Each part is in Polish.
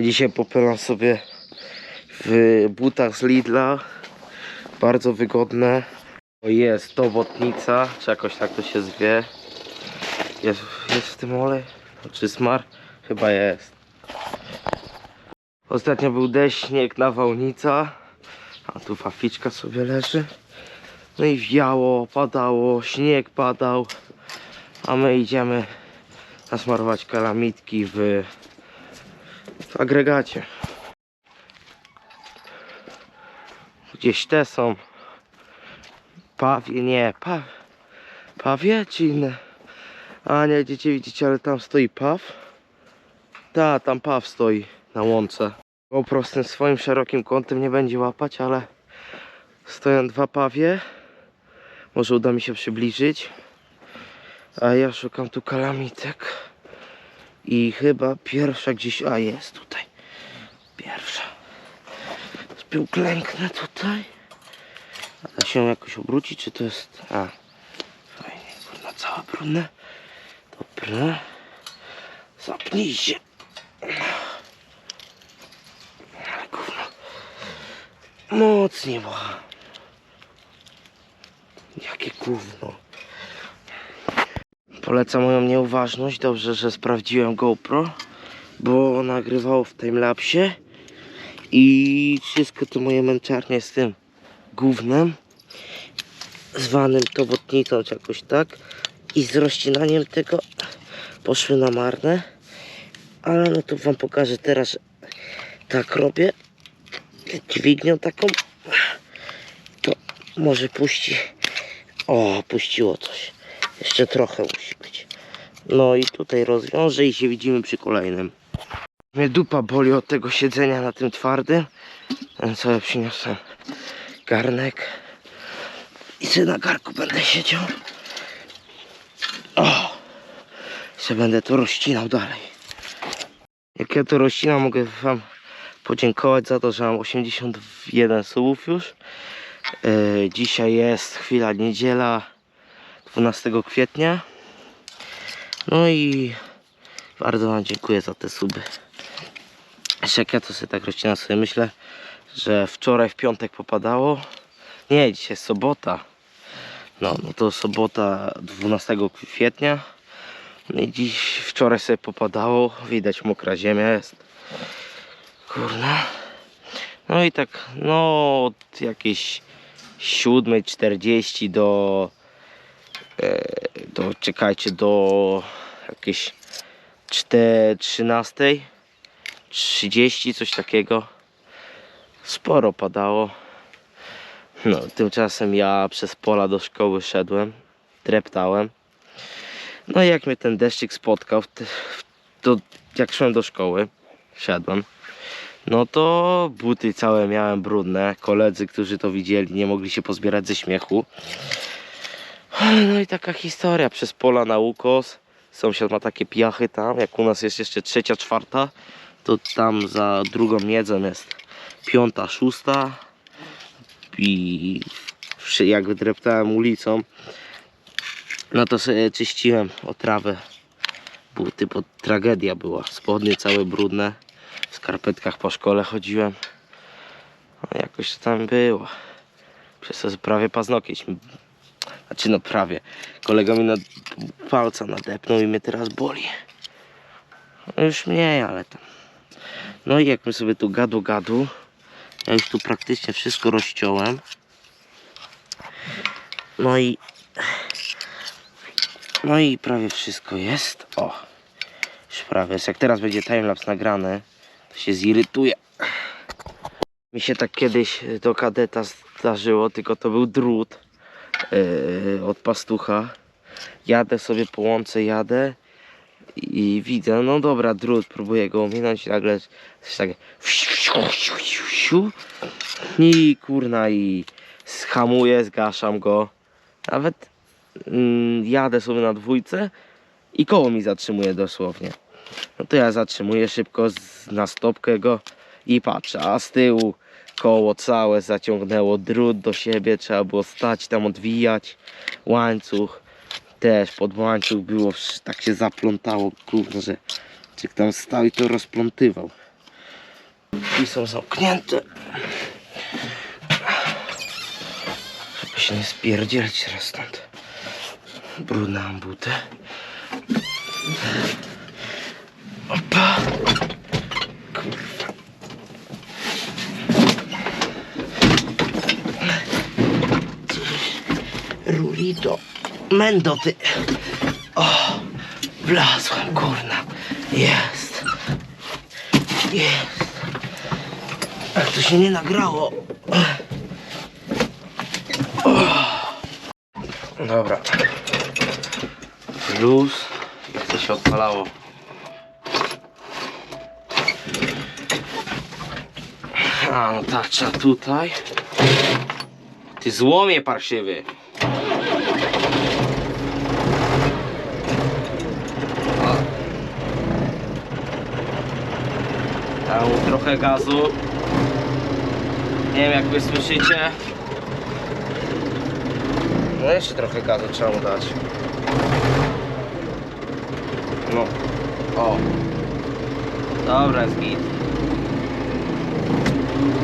Dzisiaj popylam sobie w butach z Lidla. Bardzo wygodne. Jest dowodnica, czy jakoś tak to się zwie. Jest, jest w tym olej? Czy smar? Chyba jest. Ostatnio był deszcz, śnieg, nawałnica. A tu faficzka sobie leży. No i wiało, padało, śnieg padał. A my idziemy nasmarować kalamitki w, agregacie. Gdzieś te są. Pawie, nie, pa, pawie czy inne? A nie, dzieci widzicie, ale tam stoi paw. Ta, tam paw stoi na łące. GoPro z tym swoim szerokim kątem nie będzie łapać, ale stoją dwa pawie. Może uda mi się przybliżyć. A ja szukam tu kalamitek. I chyba pierwsza gdzieś. A jest tutaj. Pierwsza. Spił klęknę tutaj. A da się jakoś obrócić, czy to jest. A. Fajnie, kurna cała brudne. Dobra. Zapnij się. Ale gówno. Mocniej ma. Jakie gówno. Polecam moją nieuważność. Dobrze, że sprawdziłem GoPro, bo nagrywało w timelapsie i wszystko to moje męczarnie z tym gównem zwanym tobotnicą czy jakoś tak i z rozcinaniem tego poszły na marne. Ale no to wam pokażę teraz tak robię. Dźwignią taką. To może puści. O puściło coś jeszcze trochę musi być no i tutaj rozwiążę i się widzimy przy kolejnym. Mnie dupa boli od tego siedzenia na tym twardym. Więc sobie przyniosłem? Garnek. I sobie na garku będę siedział. O! Się będę to rozcinał dalej. Jak ja to rozcinam mogę wam podziękować za to, że mam 81 subów już. E, dzisiaj jest chwila niedziela 12 kwietnia. No i bardzo wam dziękuję za te suby. Jak ja to sobie tak rozcinam sobie myślę że wczoraj w piątek popadało. Nie, dzisiaj sobota. No, no to sobota 12 kwietnia. No i dziś wczoraj sobie popadało. Widać mokra ziemia jest. Kurna. No i tak no od jakiejś 7.40 do e, do czekajcie do jakieś 13 30 coś takiego sporo padało no tymczasem ja przez pola do szkoły szedłem dreptałem no i jak mnie ten deszczyk spotkał to jak szłem do szkoły szedłem no to buty całe miałem brudne. Koledzy, którzy to widzieli, nie mogli się pozbierać ze śmiechu. No i taka historia przez pola na ukos. Sąsiad ma takie piachy tam, jak u nas jest jeszcze trzecia, czwarta, to tam za drugą miedzą jest piąta, szósta. I jak wydreptałem ulicą, no to sobie czyściłem o trawę buty, bo tragedia była. Spodnie całe brudne w skarpetkach po szkole chodziłem. No jakoś to tam było. Przez to prawie paznokieć. Znaczy no prawie. Kolega mi na palca nadepnął i mnie teraz boli. No już mniej, ale tam. No i jak my sobie tu gadu gadu. Ja już tu praktycznie wszystko rozciąłem. No i no i prawie wszystko jest. O. Już prawie jest. Jak teraz będzie timelapse nagrane, to się zirytuje. Mi się tak kiedyś do kadeta zdarzyło, tylko to był drut yy, od pastucha. Jadę sobie po łące, jadę i widzę, no dobra, drut, próbuję go ominąć i nagle coś takie i kurna i schamuję, zgaszam go. Nawet mm, jadę sobie na dwójce i koło mi zatrzymuje dosłownie. No to ja zatrzymuję szybko z, na stopkę go i patrzę, a z tyłu koło całe zaciągnęło drut do siebie, trzeba było stać tam odwijać, łańcuch też pod łańcuch było, tak się zaplątało, kurwa, że czy tam stał i to rozplątywał. Drzwi są zamknięte. Żeby się nie spierdzielić teraz stąd. Brudne mam buty. Opa. Rulito. Mendo ty. O, wlazłem, kurna. Jest. Jest. Jak to się nie nagrało. O. Dobra. Luz. Jak to się odpalało. A, no trzeba tutaj. Ty złomie parszywy. O. Tam trochę gazu. Nie wiem jak wy słyszycie. No jeszcze trochę gazu trzeba mu dać. No. O. Dobra, jest git.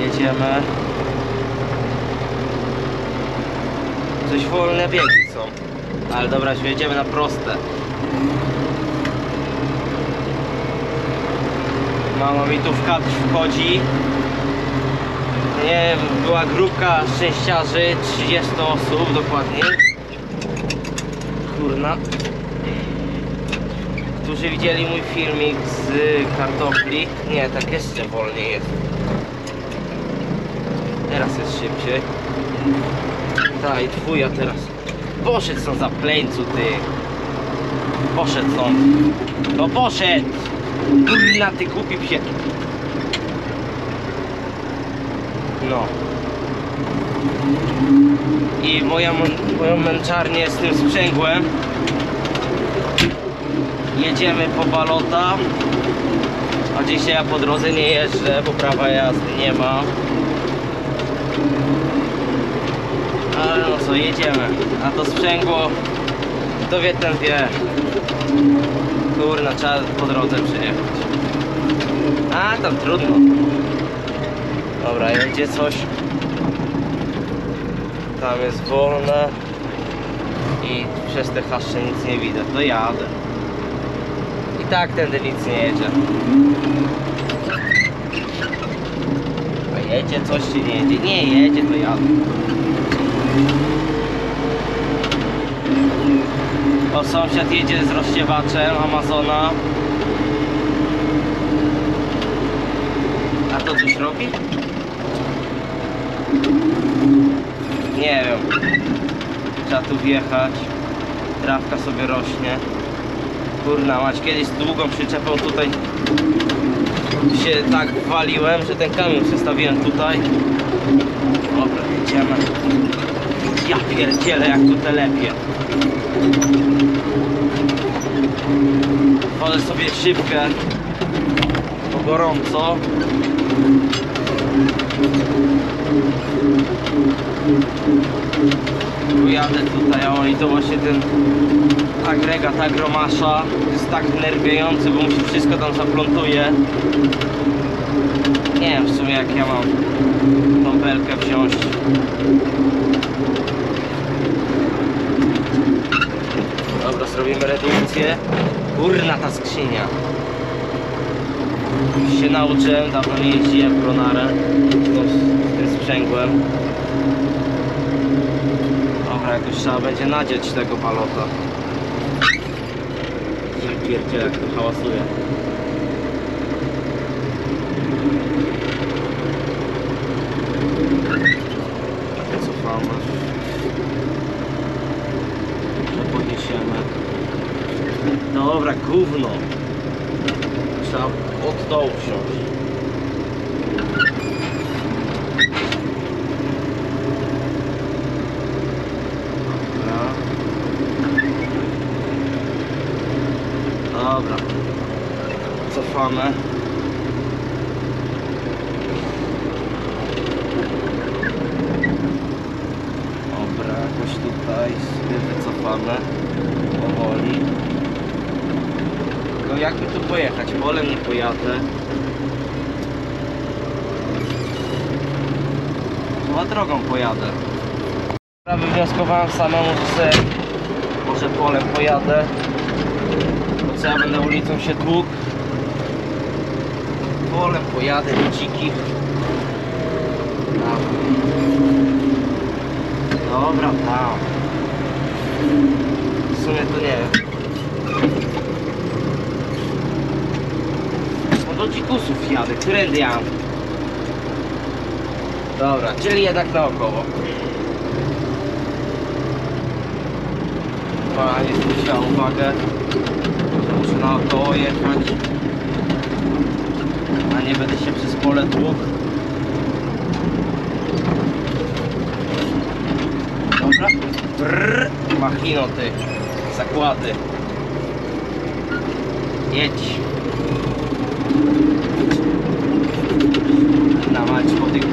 Jedziemy. Coś wolne biegi są. Ale dobra, jedziemy na proste. Mama mi tu w kadr wchodzi. Nie była grupka szczęściarzy, 30 osób dokładnie. Kurna. Którzy widzieli mój filmik z kartofli. Nie, tak jeszcze wolniej jest. Teraz jest szybciej. Tak, i twój, a teraz. Poszedł są za pleńcu, ty. Poszedł są. No poszedł! Kurna, ty głupi psie. No. I moja, moją męczarnię z tym sprzęgłem. Jedziemy po balota. A dzisiaj ja po drodze nie jeżdżę, bo prawa jazdy nie ma. Ale no co, jedziemy. A to sprzęgło, to wie ten wie. Kurna, trzeba po drodze przyjechać. A, tam trudno. Dobra, jedzie coś. Tam jest wolne. I przez te haszcze nic nie widać. To jadę. I tak tędy nic nie jedzie. A jedzie coś czy nie jedzie? Nie jedzie, to jadę. O, sąsiad jedzie z rozsiewaczem Amazona. A to coś robi? Nie wiem. Trzeba tu wjechać. Trawka sobie rośnie. Kurna mać, kiedyś długą przyczepą tutaj się tak waliłem, że ten kamień przestawiłem tutaj. Dobra, jedziemy. Ja pierdzielę jak tu telepie. Wolę sobie szybkę, bo gorąco. Tu jadę tutaj, o i to właśnie ten agregat agromasza jest tak nerwiający, bo mu się wszystko tam zaplątuje. Nie wiem w sumie jak ja mam tą belkę wziąć. Dobra, zrobimy redukcję. Kurna ta skrzynia. Się nauczyłem, dawno nie jeździłem pronarę no, z tym sprzęgłem. Dobra, jakoś trzeba będzie nadzieć tego balota. Ja jak to hałasuje. Cofamy. Że podniesiemy. Dobra, gówno. Trzeba od dołu. Dobra. Dobra. Cofamy. Dobra, jakoś tutaj sobie wycofamy. No jakby tu pojechać? Polem nie pojadę. drogą pojadę. Ja wywnioskowałem samemu, że może polem pojadę. Bo co ja będę ulicą się tłukł. Polem pojadę, dziki. Tam. Dobra, tam. W sumie to nie wiem. No do dzikusów jadę, mam? Dobra, czyli jednak naokoło. Panie zwróciła uwagę, muszę naokoło jechać, a nie będę się przez pole tłukł. Dobra. Brrr. Machino ty. Zakłady. Jedź. Na mać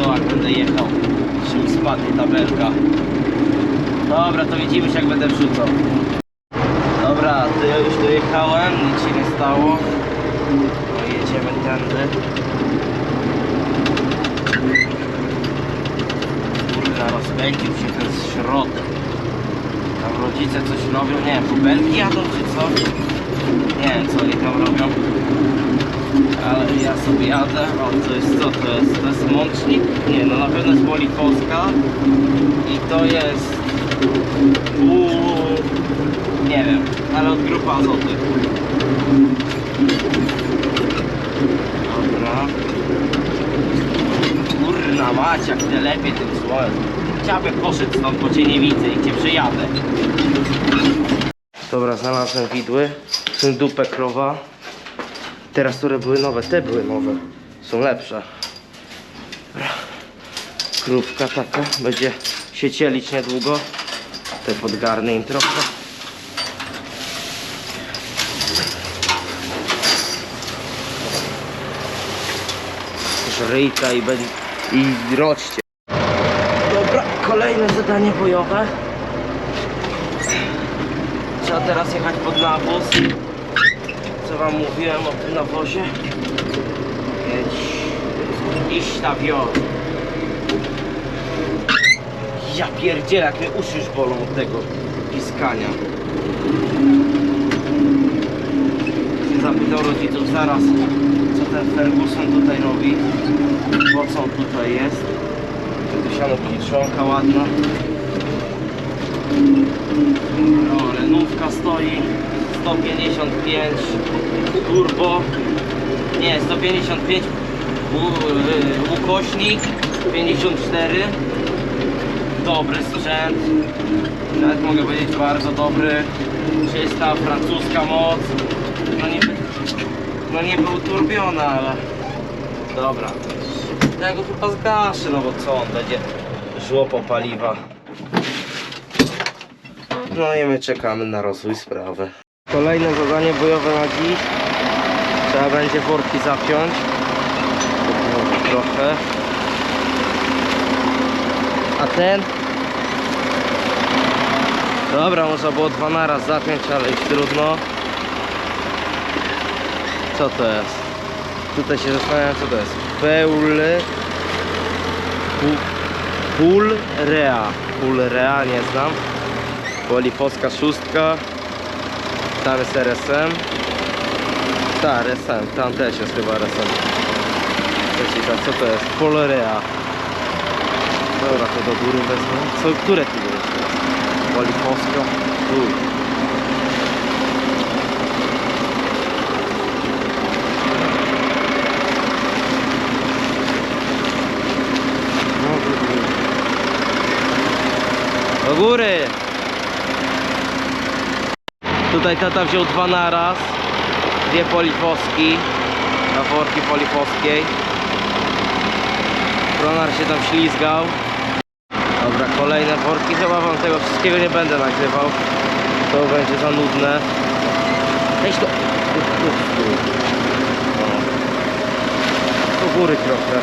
dołach będę jechał. Mi spadnie tabelka. Dobra, to widzimy się jak będę wrzucał. Dobra, to ja już dojechałem, nic się nie stało. No jedziemy tędy. Kurde, rozpędził się ten środek. Tam rodzice coś robią, nie wiem, bubelki jadą czy co? Nie wiem co oni tam robią. Ale ja sobie jadę. O, to jest co to jest? To jest mącznik? Nie, no na pewno jest Polipolska. I to jest... U... Nie wiem, ale od grupy azoty. Dobra. Kurna mać, jak te lepiej tym słołem. Chciałbym poszedł stąd, bo cię nie widzę i cię przyjadę. Dobra, znalazłem widły. Są dupę krowa. Teraz, które były nowe, te były nowe. Są lepsze. Krówka taka. Będzie się cielić niedługo. Te podgarnę im trochę. Żryjka i, będzie- i roczcie. Dobra, kolejne zadanie bojowe. Trzeba teraz jechać pod nawóz. Co wam mówiłem o tym nawozie? Jedź. Iść na. Ja pierdzielę, jak mnie uszy już bolą od tego piskania. Się zapytał rodziców zaraz, co ten Ferguson tutaj robi. Po co on tutaj jest. Tu siano ładna. No, renówka stoi 155 turbo. Nie, 155 u- y, ukośnik 54 dobry sprzęt. Nawet mogę powiedzieć bardzo dobry. Czysta francuska moc. No nie, no nie był turbiona ale dobra. Ja go chyba zgaszę no bo co on będzie żłopo paliwa. No i my czekamy na rozwój sprawy. Kolejne zadanie bojowe na dziś. Trzeba będzie worki zapiąć. Trochę. A ten? Dobra, można było dwa naraz zapiąć, ale już trudno. Co to jest? Tutaj się zastanawiam co to jest. Peul... Pul Rea. Pul Rea nie znam. Polipolska szóstka. Tam jest RSM. Tak, RSM. Tam też jest chyba. Przeciwka, co to jest? Polorea. Dobra, to do góry wezmę. Co, które tu jest teraz? Polipolska. Tu. Do góry. Tutaj tata wziął dwa naraz. Dwie polifoski. Na worki polifoskiej. Pronar się tam ślizgał. Dobra, kolejne worki. Chyba wam tego wszystkiego nie będę nagrywał. To będzie za nudne. Weź to. Do góry trochę.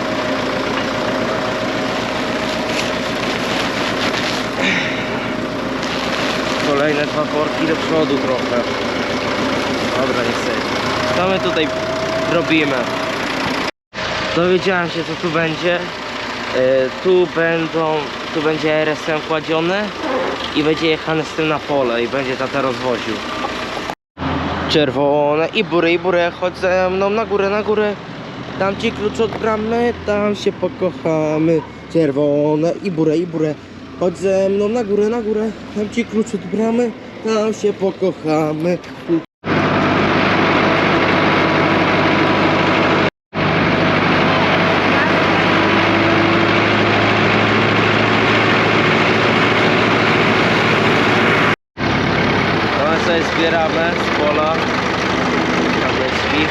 Kolejne dwa worki do przodu trochę. Dobra, nie chcę. Co my tutaj robimy? Dowiedziałem się co tu będzie. tu będą, tu będzie RSM kładzione i będzie jechane z tym na pole i będzie tata rozwoził. Czerwone i bury, i bury, chodź ze mną na górę, na górę. Dam ci klucz od bramy, tam się pokochamy. Czerwone i burę, i burę. Chodź ze mną na górę, na górę. Dam ci klucz od bramy, tam się pokochamy. No my sobie zbieramy z pola kamyczki.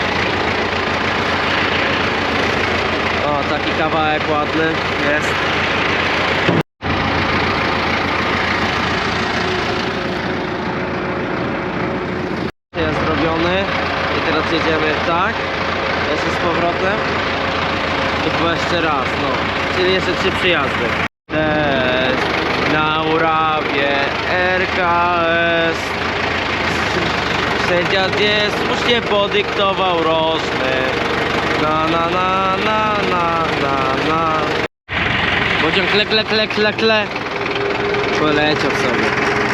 O, taki kawałek ładny jest. Jest zrobiony i teraz jedziemy tak, jeszcze z powrotem i chyba jeszcze raz, no. Czyli jeszcze trzy przyjazdy. Test na urawie RKS Sędzia gdzie słusznie podyktował rożny Na na na na na na na. Pociąg kle kle kle kle kle Poleciał sobie